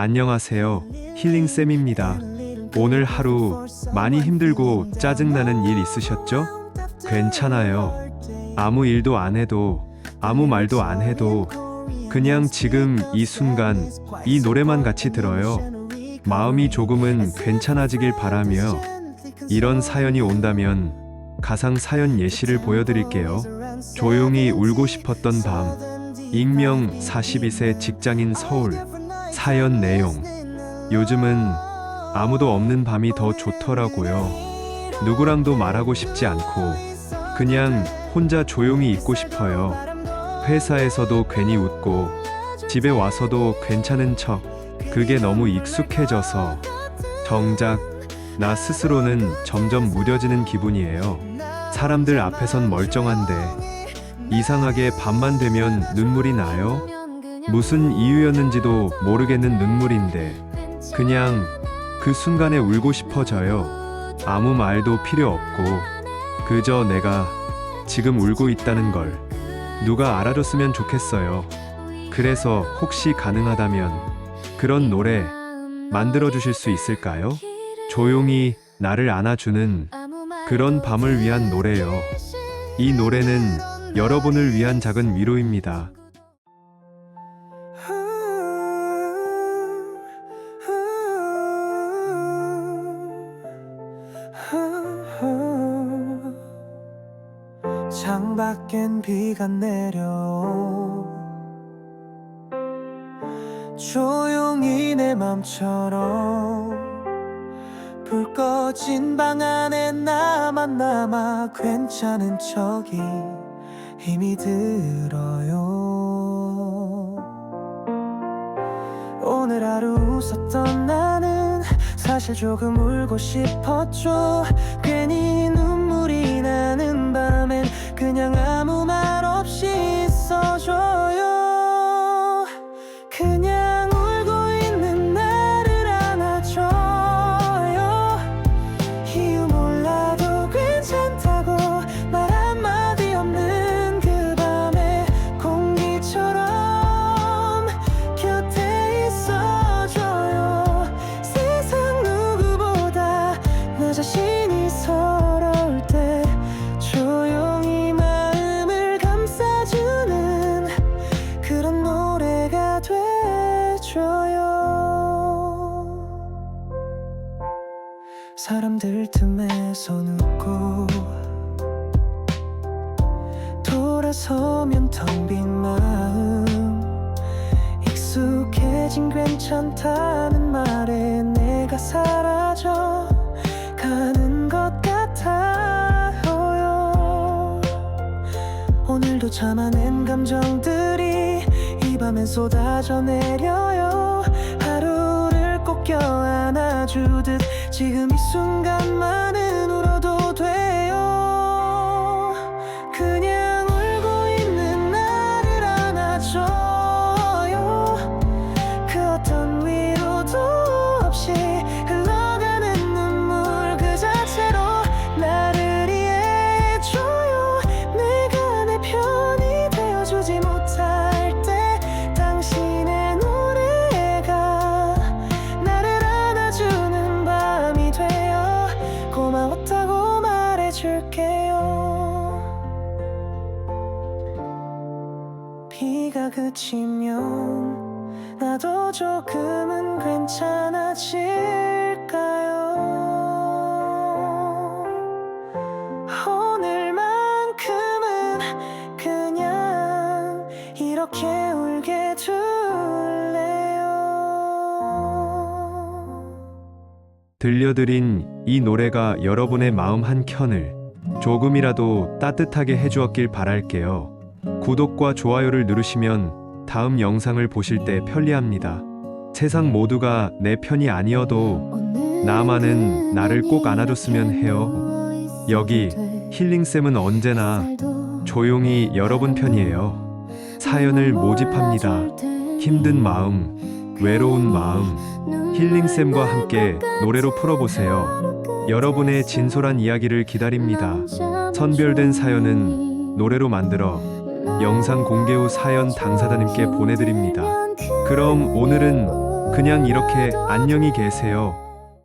안녕하세요. 힐링쌤입니다. 오늘 하루 많이 힘들고 짜증나는 일 있으셨죠? 괜찮아요. 아무 일도 안 해도, 아무 말도 안 해도, 그냥 지금 이 순간 이 노래만 같이 들어요. 마음이 조금은 괜찮아지길 바라며 이런 사연이 온다면 가상 사연 예시를 보여드릴게요. 조용히 울고 싶었던 밤. 익명 42세 직장인 서울. 사연 내용. 요즘은 아무도 없는 밤이 더 좋더라고요. 누구랑도 말하고 싶지 않고 그냥 혼자 조용히 있고 싶어요. 회사에서도 괜히 웃고 집에 와서도 괜찮은 척. 그게 너무 익숙해져서 정작 나 스스로는 점점 무뎌지는 기분이에요. 사람들 앞에선 멀쩡한데 이상하게 밤만 되면 눈물이 나요. 무슨 이유였는지도 모르겠는 눈물인데 그냥 그 순간에 울고 싶어져요. 아무 말도 필요 없고 그저 내가 지금 울고 있다는 걸 누가 알아줬으면 좋겠어요. 그래서 혹시 가능하다면 그런 노래 만들어 주실 수 있을까요? 조용히 나를 안아주는 그런 밤을 위한 노래요. 이 노래는 여러분을 위한 작은 위로입니다. 창밖엔 비가 내려. 조용히 내 맘처럼 불 꺼진 방 안에 나만 남아 괜찮은 척이 힘이 들어요. 오늘 하루 웃었던 나는 사실 조금 울고 싶었죠. 괜히 그냥 사람들 틈에 손 웃고 돌아서면 텅 빈 마음 익숙해진 괜찮다는 말에 내가 사라져 가는 것 같아요. 오늘도 참아낸 감정들이 이 밤엔 쏟아져 내려요. 하루를 꼭 껴안아주듯 지금 이 순간 그치면 나도 조금은 괜찮아질까요? 오늘만큼은 그냥 이렇게 울게 둘래요. 들려드린 이 노래가 여러분의 마음 한 켠을 조금이라도 따뜻하게 해주었길 바랄게요. 구독과 좋아요를 누르시면 다음 영상을 보실 때 편리합니다. 세상 모두가 내 편이 아니어도 나만은 나를 꼭 안아줬으면 해요. 여기 힐링쌤은 언제나 조용히 여러분 편이에요. 사연을 모집합니다. 힘든 마음, 외로운 마음, 힐링쌤과 함께 노래로 풀어보세요. 여러분의 진솔한 이야기를 기다립니다. 선별된 사연은 노래로 만들어 영상 공개 후 사연 당사자님께 보내드립니다. 그럼 오늘은 그냥 이렇게 안녕히 계세요.